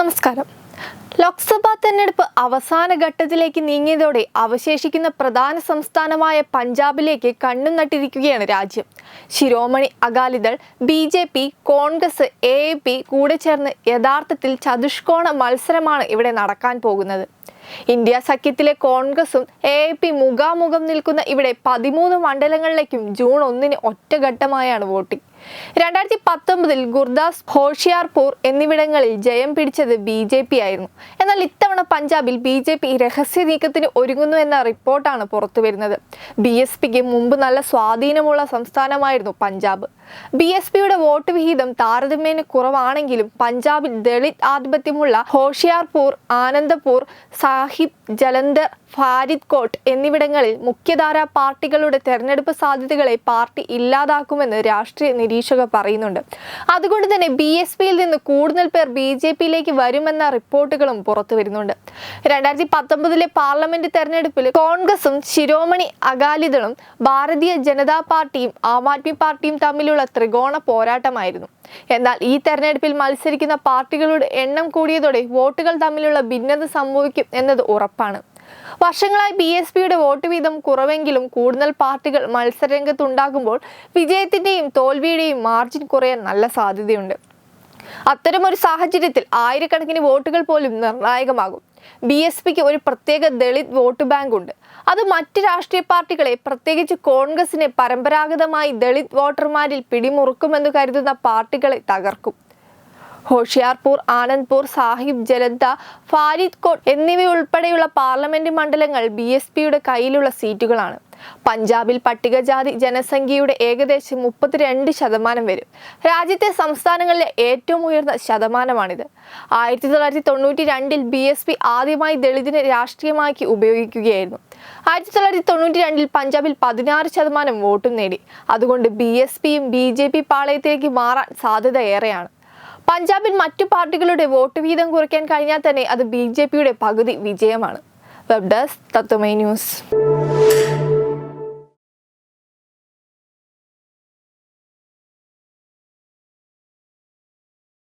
നമസ്കാരം. ലോക്സഭാ തെരഞ്ഞെടുപ്പ് അവസാന ഘട്ടത്തിലേക്ക് നീങ്ങിയതോടെ അവശേഷിക്കുന്ന പ്രധാന സംസ്ഥാനമായ പഞ്ചാബിലേക്ക് കണ്ണു നട്ടിരിക്കുകയാണ് രാജ്യം. Shiromani Akali Dal B J P Congress A P കൂടെ ചേർന്ന് യഥാർത്ഥത്തിൽ ചതുഷ്കോണ മത്സരമാണ് ഇവിടെ നടക്കാൻ പോകുന്നത്. ഇന്ത്യ സഖ്യത്തിലെ കോൺഗ്രസും എ പി മുഖാമുഖം നിൽക്കുന്ന ഇവിടെ പതിമൂന്ന് മണ്ഡലങ്ങളിലേക്കും ജൂൺ ഒന്നിന് ഒറ്റഘട്ടമായാണ് വോട്ടിംഗ്. രണ്ടായിരത്തി പത്തൊമ്പതിൽ ഗുർദാസ് ഹോഷിയാർപൂർ എന്നിവിടങ്ങളിൽ ജയം പിടിച്ചത് ബി ജെ പി ആയിരുന്നു. എന്നാൽ ഇത്തവണ പഞ്ചാബിൽ ബി ജെ പി രഹസ്യ നീക്കത്തിന് ഒരുങ്ങുന്നു എന്ന റിപ്പോർട്ടാണ് പുറത്തുവരുന്നത്. ബി എസ് പിക്ക് മുമ്പ് നല്ല സ്വാധീനമുള്ള സംസ്ഥാനമായിരുന്നു പഞ്ചാബ്. ബി എസ് പിയുടെ വോട്ട് വിഹിതം താരതമ്യേന കുറവാണെങ്കിലും പഞ്ചാബിൽ ദളിത് ആധിപത്യമുള്ള ഹോഷിയാർപൂർ ആനന്ദപൂർ സാഹിബ് ജലന്ധർ ഫാരിദ്കോട്ട് എന്നിവിടങ്ങളിൽ മുഖ്യധാരാ പാർട്ടികളുടെ തെരഞ്ഞെടുപ്പ് സാധ്യതകളെ പാർട്ടി ഇല്ലാതാക്കുമെന്ന് രാഷ്ട്രീയ നിരീക്ഷകർ പറയുന്നുണ്ട്. അതുകൊണ്ട് തന്നെ ബി എസ് പിയിൽ നിന്ന് കൂടുതൽ പേർ ബി ജെ പിയിലേക്ക് വരുമെന്ന റിപ്പോർട്ടുകളും പുറത്തു വരുന്നുണ്ട്. രണ്ടായിരത്തി പത്തൊമ്പതിലെ പാർലമെന്റ് തെരഞ്ഞെടുപ്പിൽ കോൺഗ്രസും ശിരോമണി അകാലിദളും ഭാരതീയ ജനതാ പാർട്ടിയും ആം ആദ്മി പാർട്ടിയും തമ്മിലുള്ള ത്രികോണ പോരാട്ടമായിരുന്നു. എന്നാൽ ഈ തെരഞ്ഞെടുപ്പിൽ മത്സരിക്കുന്ന പാർട്ടികളുടെ എണ്ണം കൂടിയതോടെ വോട്ടുകൾ തമ്മിലുള്ള ഭിന്നത സംഭവിക്കും എന്നത് ഉറപ്പാണ്. വർഷങ്ങളായി ബി എസ് പിയുടെ വോട്ട് വീതം കുറവെങ്കിലും കൂടുതൽ പാർട്ടികൾ മത്സരരംഗത്തുണ്ടാകുമ്പോൾ വിജയത്തിന്റെയും തോൽവിയുടെയും മാർജിൻ കുറയാൻ നല്ല സാധ്യതയുണ്ട്. അത്തരമൊരു സാഹചര്യത്തിൽ ആയിരക്കണക്കിന് വോട്ടുകൾ പോലും നിർണായകമാകും. ബി എസ് പിക്ക് ഒരു പ്രത്യേക ദളിത് വോട്ട് ബാങ്ക് ഉണ്ട്. അത് മറ്റ് രാഷ്ട്രീയ പാർട്ടികളെ പ്രത്യേകിച്ച് കോൺഗ്രസിനെ പരമ്പരാഗതമായി ദളിത് വോട്ടർമാരിൽ പിടിമുറുക്കുമെന്ന് കരുതുന്ന പാർട്ടികളെ തകർക്കും. ഹോഷിയാർപൂർ ആനന്ദ്പൂർ സാഹിബ് ജലന്ത ഫാരിദ്കോട്ട് എന്നിവയുൾപ്പെടെയുള്ള പാർലമെന്റ് മണ്ഡലങ്ങൾ ബി എസ് പിയുടെ കയ്യിലുള്ള സീറ്റുകളാണ്. പഞ്ചാബിൽ പട്ടികജാതി ജനസംഖ്യയുടെ ഏകദേശം മുപ്പത്തിരണ്ട് ശതമാനം വരും. രാജ്യത്തെ സംസ്ഥാനങ്ങളിലെ ഏറ്റവും ഉയർന്ന ശതമാനമാണിത്. ആയിരത്തി തൊള്ളായിരത്തി തൊണ്ണൂറ്റി രണ്ടിൽ ബി എസ് പി ആദ്യമായി ദളിതിനെ രാഷ്ട്രീയമാക്കി ഉപയോഗിക്കുകയായിരുന്നു. ആയിരത്തി തൊള്ളായിരത്തി തൊണ്ണൂറ്റി രണ്ടിൽ പഞ്ചാബിൽ പതിനാറ് ശതമാനം വോട്ടും നേടി. അതുകൊണ്ട് ബി എസ് പിയും ബി ജെ പി പാളയത്തിലേക്ക് മാറാൻ സാധ്യത ഏറെയാണ്. പഞ്ചാബിൽ മറ്റു പാർട്ടികളുടെ വോട്ട് വീതം കുറയ്ക്കാൻ കഴിഞ്ഞാൽ തന്നെ അത് ബി ജെ പിയുടെ പകുതി വിജയമാണ്. Web desk Tatwamayi news.